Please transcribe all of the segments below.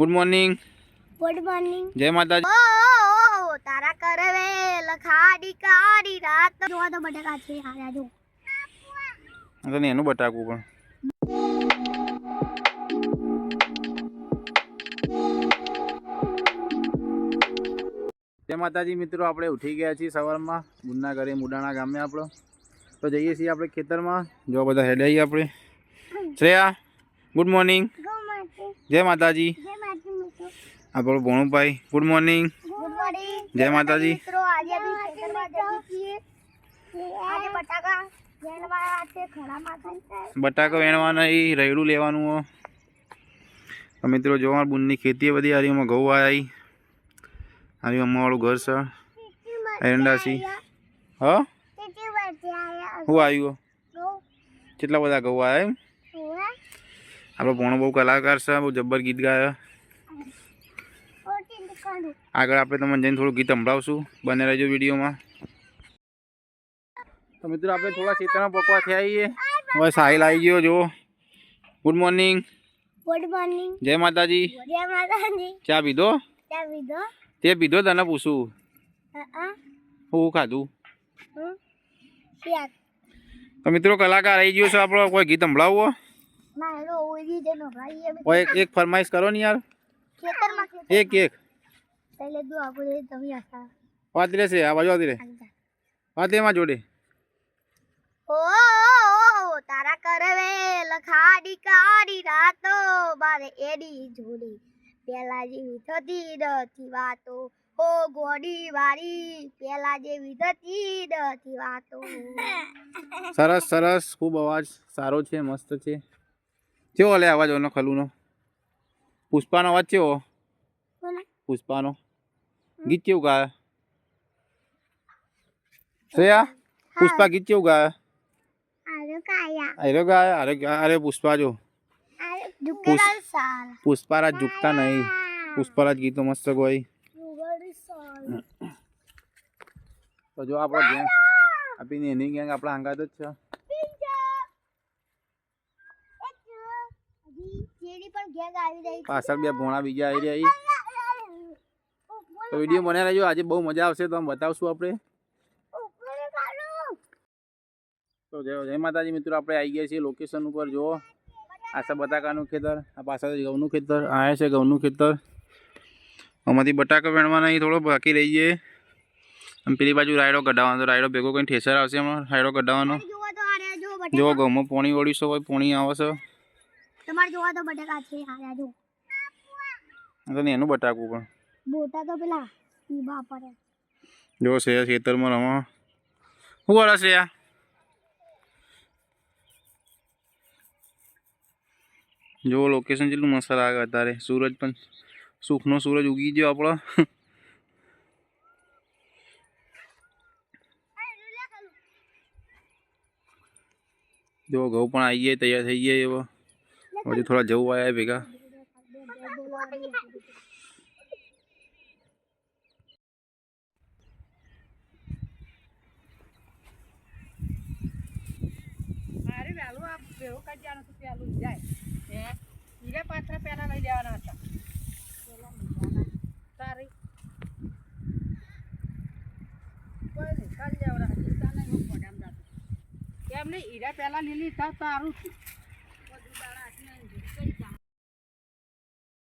Good morning good morning જય માતાજી. ઓ તારા કરવે લખાડી કાડી રાત જોવા તો બટાકા છે આ જો અરે ને એનું બટાકું પણ. જય માતાજી મિત્રો આપણે ઉઠી ગયા છીએ સવારમાં. ગુડના ઘરે મુડાણા ગામે આપણો. તો જઈએ છીએ આપણે ખેતરમાં. જો બધા હેડાઈએ આપણે. શ્રેયા ગુડ મોર્નિંગ જય માતાજી. આપણો ભોણુભાઈ ગુડ મોર્નિંગ જય માતાજી. બટાકા વેણવાના એ રૈડું લેવાનું મિત્રો જોવા બુનની ખેતી બધી હારી એમાં ઘઉં આવી હારી અમારું ઘર છે. એરંડાસી હ? હું આવ્યું કેટલા બધા ઘઉં આવ્યા એમ? આપણો ભણો બહુ કલાકાર છે બહુ જબ્બર ગીત ગાય. આગળ આપણે તમને જઈને થોડું ગીત સંભળાવશું બને રહેજો વિડીયોમાં. તો મિત્રો આપણે થોડા ચિત્રમાં પકવા થયા આવીએ હવે સાહિલ આવી ગયો જો ગુડ મોર્નિંગ ગુડ મોર્નિંગ જય માતાજી. જય માતાજી. ચા પીધો? ચા પીધો? તે પીધો તને પૂછું. હું ખાધું? તો મિત્રો કલાકાર આવી ગયો છે આપણો કોઈ ગીત સંભળાવવો એક ફરમાઈશ કરો ને યાર. એક એક. પહેલે આપો દે તમે આસા વાત રહેશે આ બાજુ આવતી રે વાત એમાં જોડે. ઓ તારા કરવે લખાડી કાડી રાતો બારે એડી જોડી. પેલા જેવી થતી નથી વાતો. ઓ ગોડી વાળી પેલા જેવી થતી નથી વાતો. સરસ સરસ ખૂબ અવાજ સારો છે મસ્ત છે. કેવો લે અવાજ ઓનો ખલુનો? પુષ્પાનો અવાજ કેવો? પુષ્પાનો. ગીત કેવું ગાય શ્રેયા પુષ્પા ગીત કેવું ગાય આરો કાયા અરે ગાય અરે ગા- અરે પુષ્પા જો આરો દુકેલાલ સાલ પુષ્પારાજ ઝૂકતા નહીં પુષ્પારાજ ગીતો મસ્ત ગોઈ દુગડી સાલ તો જો આપણો ગેંગ આપીને એની ગેંગ આપણા અંગાત જ છે જેડી પણ ગેંગ આવી રહી પાછળ બે ભોણા બીજા આવી રહ્યા ઈ. તો વીડિયો બન્યા રહેજો. આજે બહુ મજા આવશે. તો આમ બતાવશું આપણે. તો જય જય માતાજી મિત્રો આપણે આવી ગયા છીએ લોકેશન ઉપર. જુઓ. આ છે બટાકાનું ખેતર. આ પાછળ ઘઉંનું ખેતર. આ છે ઘઉંનું ખેતર. આમાંથી બટાકા વેણવાના અહીં થોડો બાકી રહી જાય અને પેલી બાજુ રાયડો કઢાવવાનો રાયડો ભેગો કંઈ ઠેસર આવશે એમાં રાયડો કઢાવવાનો. જોવા તો આર્યા જો જો બટાકા ઘઉંમાં પોણી વળ્યું છે હોય પોણી આવે છે. તમારે જોવા તો બટાકા છે. તો એનું બટાકું પણ. બોટા તો પેલા પીવા પડે જો શ્રેયા ખેતરમાં રમો શું કરે શ્રેયા જો લોકેશન જેટલું મસ્ત લાગે અત્યારે સૂરજ પણ સુખનો સૂરજ ઉગી ગયો આપણો જો ઘઉં પણ આવી ગયા તૈયાર થઈ ગયા એવો હજુ થોડા જવું આવ્યા ભેગા ભેગું કરી દેવાનું હતું પહેલું જાય. હે? હીરે પાત્ર પહેલા લઈ જવાના હતા. તારી. કોઈ નહીં કરી દેવાના હતા નહીં પડે એમ નહીં? હીરા પહેલાં લીલી થાવ તારું છું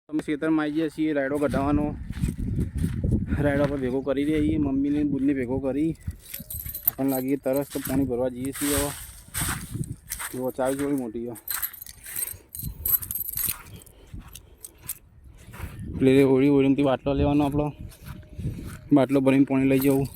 અમે ખેતરમાં આવી ગયા છીએ, રાયડો કઢાવવાનો. રાયડો પર ભેગો કરી દઈએ મમ્મીને બુનને ભેગો કરી. આપણને લાગી તરસ, તો પાણી ભરવા જઈએ છીએ હવે. જો ચાવી જોડી મોટી ગયો એટલે ઓળી ઓળીમાંથી બાટલો લેવાનો આપણો. બાટલો ભરીને પાણી લઈ જવું.